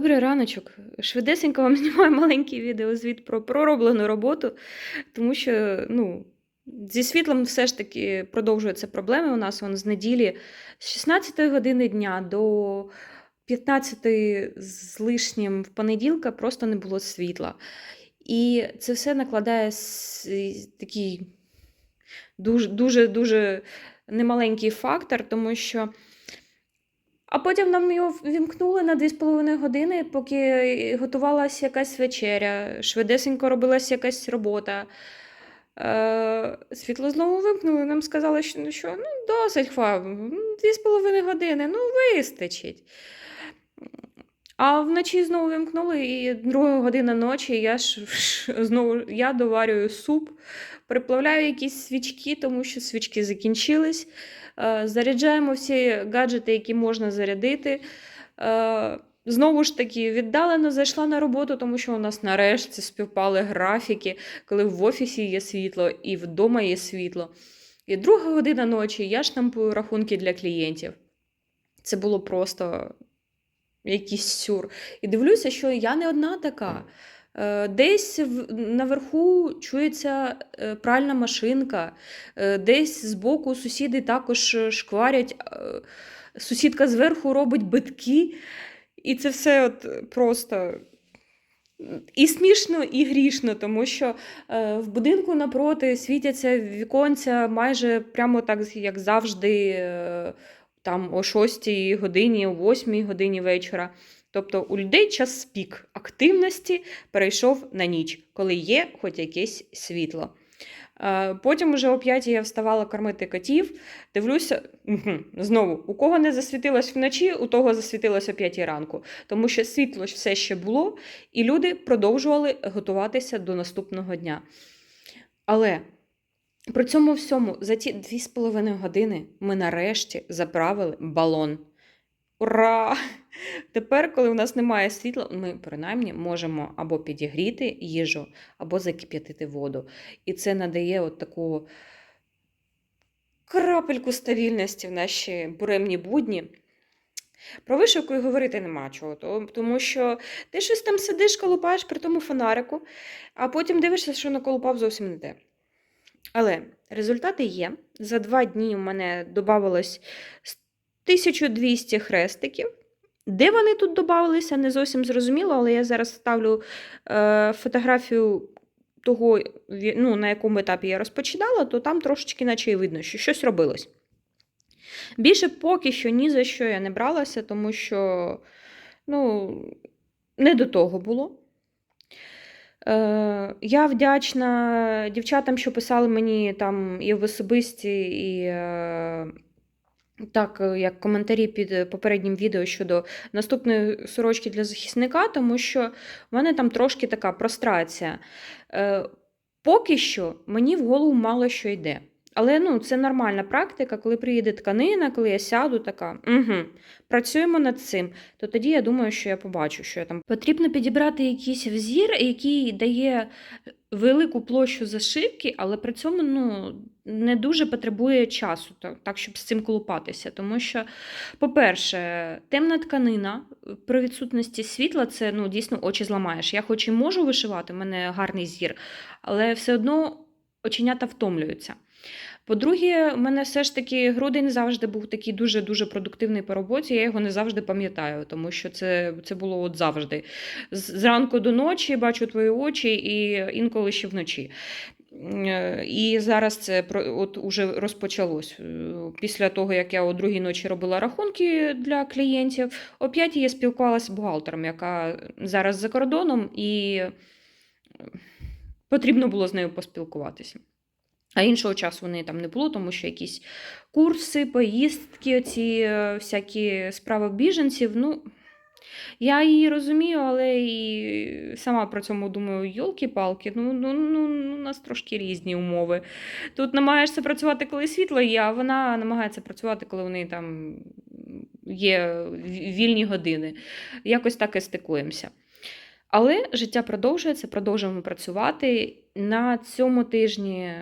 Добрий раночок. Швидесенько вам знімаю маленький відеозвіт про пророблену роботу, тому що ну, зі світлом все ж таки продовжуються проблеми. У нас вон з неділі з 16 години дня до 15 з лишнім в понеділка просто не було світла. І це все накладає такий дуже дуже дуже немаленький фактор, тому що. А потім нам його вімкнули на 2,5 години, поки готувалася якась вечеря, швидесенько робилася якась робота. Е, світло знову вимкнули, нам сказали, що, ну, досить хваб, 2,5 години, ну вистачить. А вночі знову вимкнули, і друга година ночі я ж знову я доварюю суп, приплавляю якісь свічки, тому що свічки закінчились. Е, Заряджаємо всі гаджети, які можна зарядити. Е, Знову ж таки, віддалено зайшла на роботу, тому що у нас нарешті співпали графіки, коли в офісі є світло і вдома є світло. І друга година ночі я штампую рахунки для клієнтів. Це було просто якийсь сюр. І дивлюся, що я не одна така. Е, Десь наверху чується е, пральна машинка, е, десь збоку сусіди також шкварять, сусідка зверху робить битки. І це все от просто і смішно, і грішно, тому що в будинку напроти світяться віконця майже прямо так, як завжди, там о 6 годині, о 8 годині вечора. Тобто у людей час пік активності перейшов на ніч, коли є хоч якесь світло. Е, Потім уже о 5 я вставала кормити котів. Дивлюся, знову, у кого не засвітилось вночі, у того засвітилось о 5 ранку, тому що світло все ще було, і люди продовжували готуватися до наступного дня. Але при цьому всьому за ті 2,5 години ми нарешті заправили балон. Ура! Тепер, коли у нас немає світла, ми принаймні можемо або підігріти їжу, або закип'ятити воду. І це надає от таку крапельку стабільності в наші буремні будні. Про вишивку і говорити нема чого, тому що ти щось там сидиш, колупаєш при тому фонарику, а потім дивишся, що наколупав зовсім не те. Але результати є. За два дні у мене додавалось 1200 хрестиків. Де вони тут додавалися, не зовсім зрозуміло, але я зараз ставлю е, фотографію того, ну, на якому етапі я розпочинала, то там трошечки наче і видно, що щось робилось. Більше поки що ні за що я не бралася, тому що ну, не до того було. Е, я вдячна дівчатам, що писали мені там і в особисті, і е, так, е, як коментарі під попереднім відео щодо наступної сорочки для захисника, тому що в мене там трошки така прострація. Поки що мені в голову мало що йде. Але ну, це нормальна практика, коли приїде тканина, коли я сяду така, угу, працюємо над цим, то тоді я думаю, що я побачу, що я там. Потрібно підібрати якийсь взір, який дає велику площу зашивки, але при цьому ну, не дуже потребує часу, так, щоб з цим колупатися. Тому що, по-перше, темна тканина при відсутності світла це ну, дійсно очі зламаєш. Я хоч і можу вишивати, в мене гарний зір, але все одно оченята втомлюються. По-друге, у мене все ж таки грудень завжди був такий дуже-дуже продуктивний по роботі. Я його не завжди пам'ятаю, тому що це, це було от завжди. Зранку до ночі бачу твої очі і інколи ще вночі. Е, І зараз це от уже розпочалось. Е, Після того, як я о другій ночі робила рахунки для клієнтів, о п'ятій я спілкувалася з бухгалтером, яка зараз за кордоном, і е, потрібно було з нею поспілкуватися. А іншого часу в неї там не було, тому що якісь курси, поїздки, оці е, всякі справи біженців. Ну, я її розумію, але і сама про цьому думаю, йолки-палки, ну, ну, ну, ну, у нас трошки різні умови. Тут намагаєшся працювати, коли світло є, а вона намагається працювати, коли в неї там є вільні години. Якось так і стикуємося. Але життя продовжується, продовжуємо працювати. На цьому тижні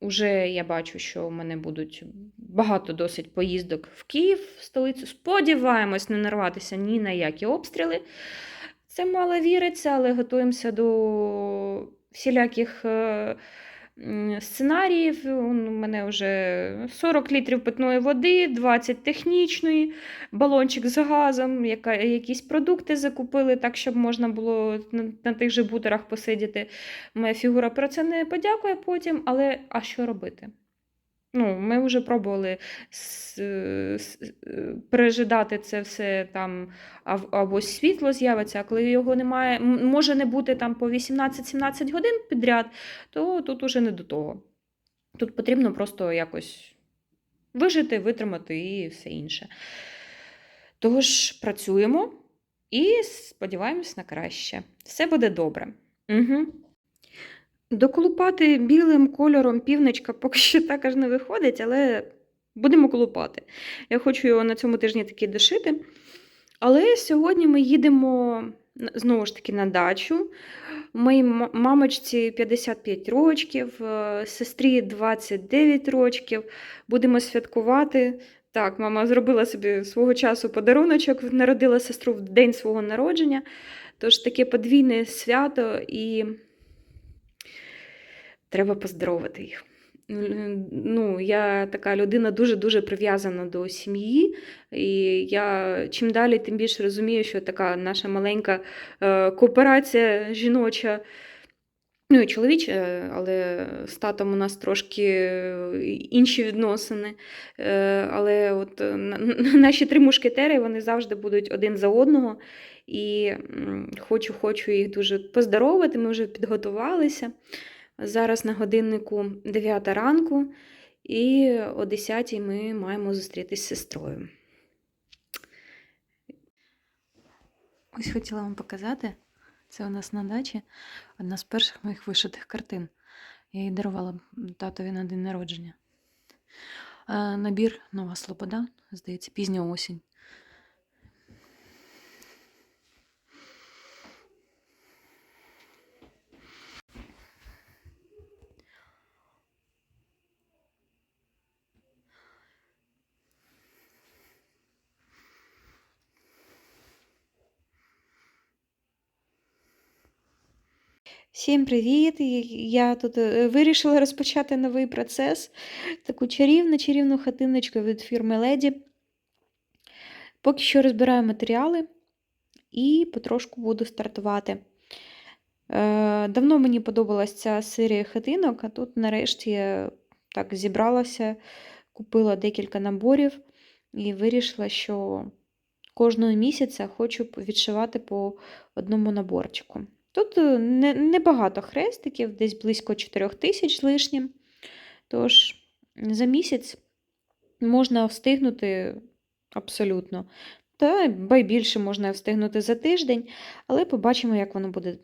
Уже я бачу, що у мене будуть багато досить поїздок в Київ, в столицю. Сподіваємось, не нарватися ні на які обстріли. Це мало віриться, але готуємося до всіляких е, сценаріїв. У мене вже 40 літрів питної води, 20 технічної, балончик з газом, яка, якісь продукти закупили, так, щоб можна було на, на тих же бутерах посидіти. Моя фігура про це не подякує потім, але а що робити? Ну, ми вже пробували е, пережидати це все там, або світло з'явиться, а коли його немає, може не бути там по 18-17 годин підряд, то тут уже не до того. Тут потрібно просто якось вижити, витримати і все інше. Тож працюємо і сподіваємось на краще. Все буде добре. Угу. Доколупати білим кольором півничка поки що також не виходить, але будемо колупати. Я хочу його на цьому тижні таки дошити. Але сьогодні ми їдемо знову ж таки на дачу. Моїй мамочці 55 років, е, сестрі 29 років. Будемо святкувати. Так, мама зробила собі свого часу подаруночок, народила сестру в день свого народження. Тож таке подвійне свято і треба поздоровити їх. Ну, я така людина дуже-дуже прив'язана до сім'ї, і я чим далі, тим більше розумію, що така наша маленька е, кооперація жіноча, ну і чоловіча, але з татом у нас трошки е, інші відносини. Е, але от на- на- наші три мушкетери вони завжди будуть один за одного. І хочу, хочу їх дуже поздоровити. Ми вже підготувалися. Зараз на годиннику 9 ранку, і о 10 ми маємо зустрітись з сестрою. Ось хотіла вам показати. Це у нас на дачі одна з перших моїх вишитих картин. Я її дарувала татові на день народження. Е, Набір Нова Слобода, здається, пізня осінь. Всім привіт! Я тут е, вирішила розпочати новий процес. Таку чарівну, чарівну хатиночку від фірми Леді. Поки що розбираю матеріали і потрошку буду стартувати. Е, Давно мені подобалася ця серія хатинок, а тут нарешті я так зібралася, купила декілька наборів і вирішила, що кожного місяця хочу відшивати по одному наборчику. Тут е, не- небагато хрестиків, десь близько 4 тисяч з лишнім. Тож за місяць можна встигнути абсолютно. Та більше можна встигнути за тиждень, але побачимо, як воно буде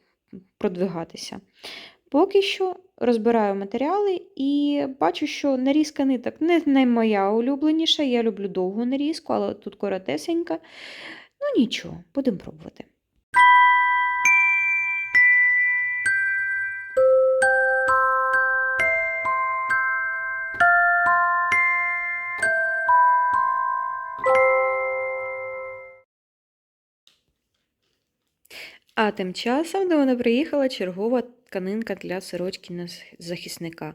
продвигатися. Поки що розбираю матеріали і бачу, що нарізка ниток не, не моя улюбленіша. Я люблю довгу нарізку, але тут коротесенька. Ну нічого, будемо пробувати. А тим часом до мене приїхала чергова тканинка для сорочки на захисника.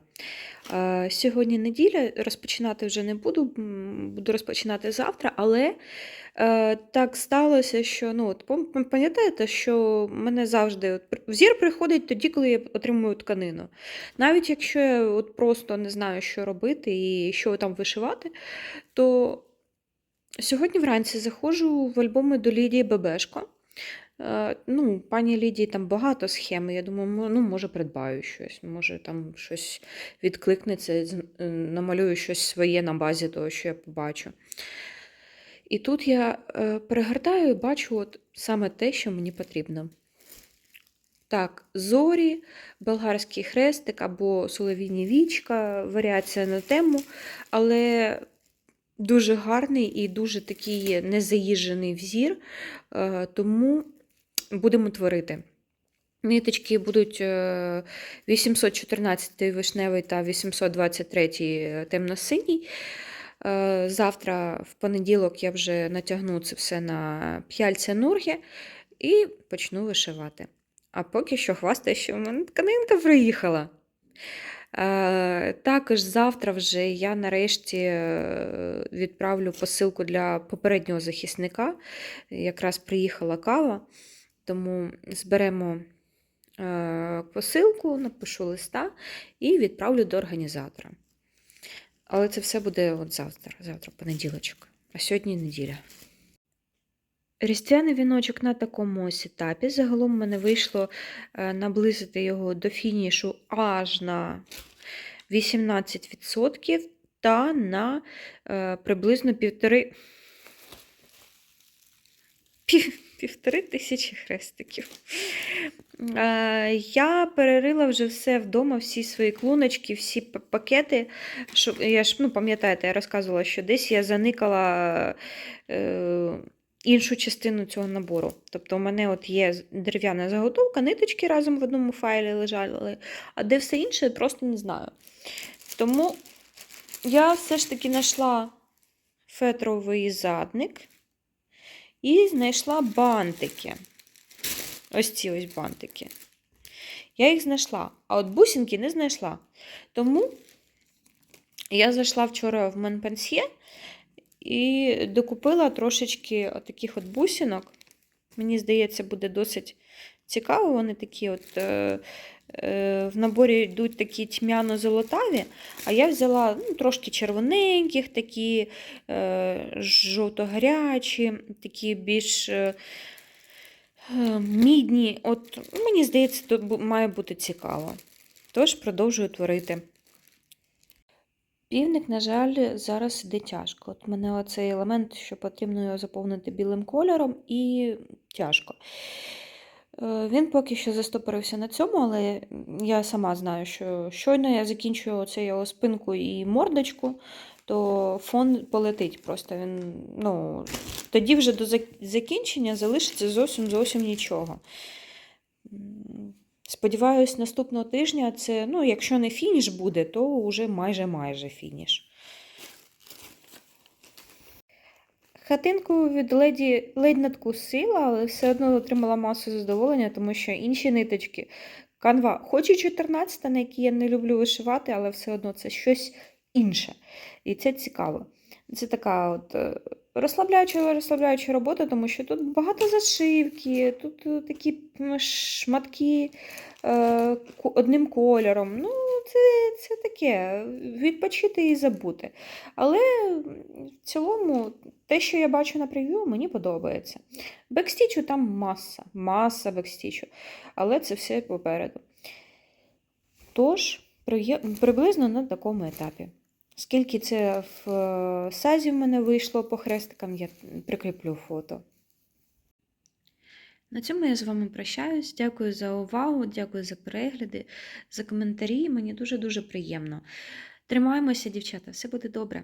Сьогодні неділя, розпочинати вже не буду, буду розпочинати завтра, але е, так сталося, що ну, от, пам'ятаєте, що мене завжди от, взір приходить тоді, коли я отримую тканину. Навіть якщо я от просто не знаю, що робити і що там вишивати, то сьогодні вранці заходжу в альбоми до Лідії Бебешко. Е, Ну, пані Лідії там багато схем. Я думаю, ну, може, придбаю щось, може там щось відкликнеться, е, намалюю щось своє на базі того, що я побачу. І тут я е, перегортаю і бачу от саме те, що мені потрібно. Так, зорі, болгарський хрестик або солов'їні вічка, варіація на тему, але дуже гарний і дуже такий незаїжджений взір, тому будемо творити. Ниточки будуть е, 814 вишневий та 823 темно-синій. Е, Завтра, в понеділок, я вже натягну це все на п'яльця нурги і почну вишивати. А поки що хвастаю, що в мене тканинка приїхала. Е, Також завтра вже я нарешті е, відправлю посилку для попереднього захисника. Якраз приїхала кава, тому зберемо е, посилку, напишу листа і відправлю до організатора. Але це все буде от завтра, завтра понеділочок, а сьогодні неділя. Різдвяний віночок на такому ось етапі. Загалом в мене вийшло е, наблизити його до фінішу аж на 18% та на е, приблизно півтори, пів, півтори тисячі хрестиків. Я перерила вже все вдома, всі свої клуночки, всі пакети. Що, я ж, ну, пам'ятаєте, я розказувала, що десь я заникала. Е, іншу частину цього набору. Тобто, у мене от є дерев'яна заготовка, ниточки разом в одному файлі лежали, а де все інше, просто не знаю. Тому я все ж таки знайшла фетровий задник і знайшла бантики. Ось ці ось бантики. Я їх знайшла, а от бусинки не знайшла. Тому я зайшла вчора в Монпансьє і докупила трошечки таких от бусинок. Мені здається, буде досить цікаво. Вони такі от е, в наборі йдуть такі тьмяно-золотаві, а я взяла ну, трошки червоненьких, такі е, жовто-гарячі, такі більш е, е, мідні. От, мені здається, тут має бути цікаво. Тож продовжую творити. Півник, на жаль, зараз іде тяжко. От мене оцей елемент, що потрібно його заповнити білим кольором, і тяжко. Е, Він поки що застопорився на цьому, але я сама знаю, що щойно я закінчую оце його спинку і мордочку, то фон полетить. Просто він, ну, тоді вже до закінчення залишиться зовсім зовсім нічого. Сподіваюсь, наступного тижня це, ну, якщо не фініш буде, то вже майже майже фініш. Хатинку від леді ледь надкусила, але все одно отримала масу задоволення, тому що інші ниточки. Канва, хоч і 14, на які я не люблю вишивати, але все одно це щось інше. І це цікаво. Це така от е, розслабляюча, розслабляюча робота, тому що тут багато зашивки, тут е, такі шматки е, одним кольором. Ну, це, це таке, відпочити і забути. Але в цілому, те, що я бачу на прев'ю, мені подобається. Бекстічу там маса, маса бекстічу, але це все попереду. Тож, приблизно на такому етапі. Скільки це в е, сазі в мене вийшло по хрестикам, я прикріплю фото. На цьому я з вами прощаюсь. Дякую за увагу, дякую за перегляди, за коментарі. Мені дуже-дуже приємно. Тримаємося, дівчата, все буде добре.